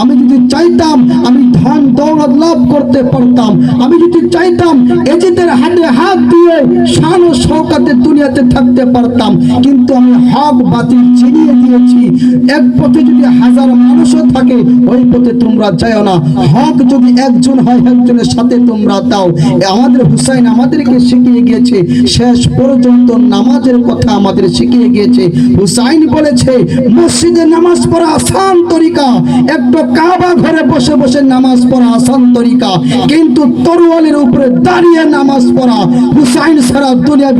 আমি যদি চাইতাম আমি ধন দৌলত লাভ করতে পারতাম। আমি যদি চাইতাম এজিদের হাতে হাত দিয়ে শান ও শৌকাতে দুনিয়াতে থাকতে পারতাম। কিন্তু আমি হক বাতিল চিনিয়ে দিয়েছি এক পথে যদি হাজার মানুষও থাকে, ওই পথে তোমরা যাও না। হক যদি একজন হয়, একজনের সাথে তোমরা দাও। আমাদের হুসাইন আমাদেরকে শিখিয়ে গিয়েছে, শেষ পর্যন্ত নামাজের কথা আমাদের শিখিয়ে গিয়েছে। হুসাইন বলেছে, মসজিদে নামাজ পড়া আসান তরিকা একটা কাবা ঘরে বসে বসে নামাজ পড়া আসান তরিকা কিন্তু তরুয়ালের উপরে দাঁড়িয়ে নামাজ পড়া। হুসাইন ছাড়া দুনিয়া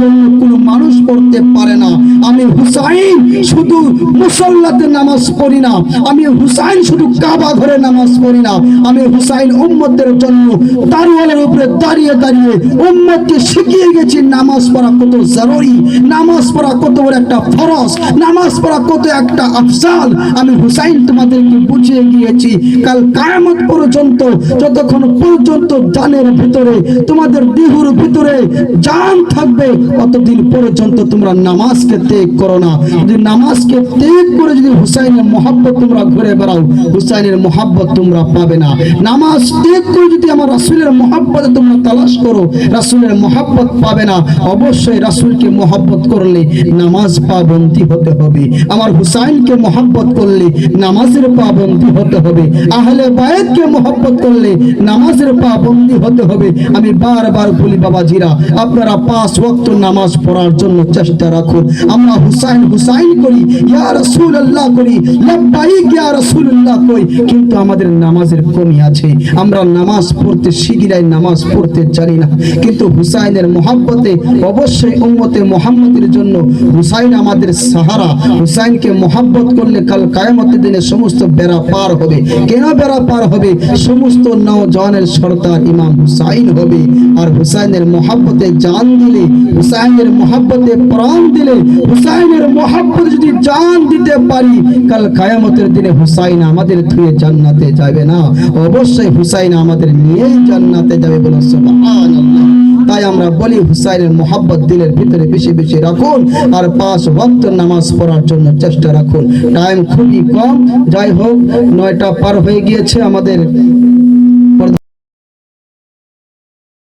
কোনো মানুষ পড়তে পারে না। আমি হুসাইন শুধু মুসল্লাতে নামাজ পড়ি না, আমি হুসাইন শুধু কাবা ঘরে নামাজ পড়ি না, আমি হুসাইন উম্মতের জন্য দারোয়ালের উপরে দাঁড়িয়ে দাঁড়িয়ে উম্মতকে শিখিয়ে গেছি, নামাজ পড়া কত জরুরি, নামাজ পড়া কত বড় একটা ফরজ, নামাজ পড়া কত একটা আফজাল। আমি হুসাইন তোমাদেরকে বুঝিয়ে গিয়েছি, কাল কায়ামত পর্যন্ত যতক্ষণ পর্যন্ত জানের ভিতরে, তোমাদের দেহুর ভিতরে জান থাকবে ততদিন পর্যন্ত তোমরা নামাজকে ত্যাগ করো না। যদি নামাজকে ত্যাগ করে যদি হুসাইনের মহাব্বত তোমরা ঘুরে বেড়াও, হুসাইনের মহাব্বত তোমরা পাবে না। নামাজ ত্যাগ করে যদি আমার রাসুলের মহাব্বতে তোমরা তালাশ করো, রাসুলের মহাব্বত পাবে না। অবশ্যই রাসুলকে মহাব্বত করলে নামাজ পাবন্দি হতে হবে। আমার হুসাইনকে মহাব্বত করলে নামাজের পাবন্দি হতে হবে। আহলে বায়েতকে মহাব্বত করলে নামাজের পাবন্দি হতে হবে। আমি বারবার বলি, বাবাজিরা, আপনারা পাঁচ ওয়াক্ত নামাজ পড়ার জন্য চেষ্টা রাখুন। আমরা হুসাইন হুসাইন করি, ইয়া রাসূলুল্লাহ করি, লাব্বাইক ইয়া রাসূলুল্লাহ কই, কিন্তু আমাদের নামাজের কমি আছে। আমরা নামাজ পড়তে শিগিরাই নামাজ পড়তে জানি না। কিন্তু হুসাইনের মহাব্বতে, অবশ্যই উম্মতে মোহাম্মদের জন্য হুসাইন আমাদের সাহারা। হুসাইনকে মহাব্বত করলে কাল কায়ামতের দিনে সমস্ত বেড়া পার হবে। কেন বেড়া পার হবে? সমস্ত নওজওয়ানের সর্দার ইমাম হুসাইন হবে। আর হুসাইনের মহাব্বতে জান দিলে, হুসাইনের মহাব্বতে প্রাণ দিলে হুসাইনের মহাব্বতে যদি জান দিতে পারি, কাল কায়ামতের দিনে হুসাইন আমাদের ধুয়ে জান্নাতে যাবে না। অবশ্যই হুসাইন আমাদের নিয়েই জান্নাতে যাবে বলে তাই আমরা বলি, হুসাইনের মোহাব্বত দিলের ভিতরে বেশি বেশি রাখুন আর পাঁচ ভক্ত নামাজ পড়ার জন্য চেষ্টা রাখুন। টাইম খুবই কম। যাই হোক, নয়টা পার হয়ে গিয়েছে আমাদের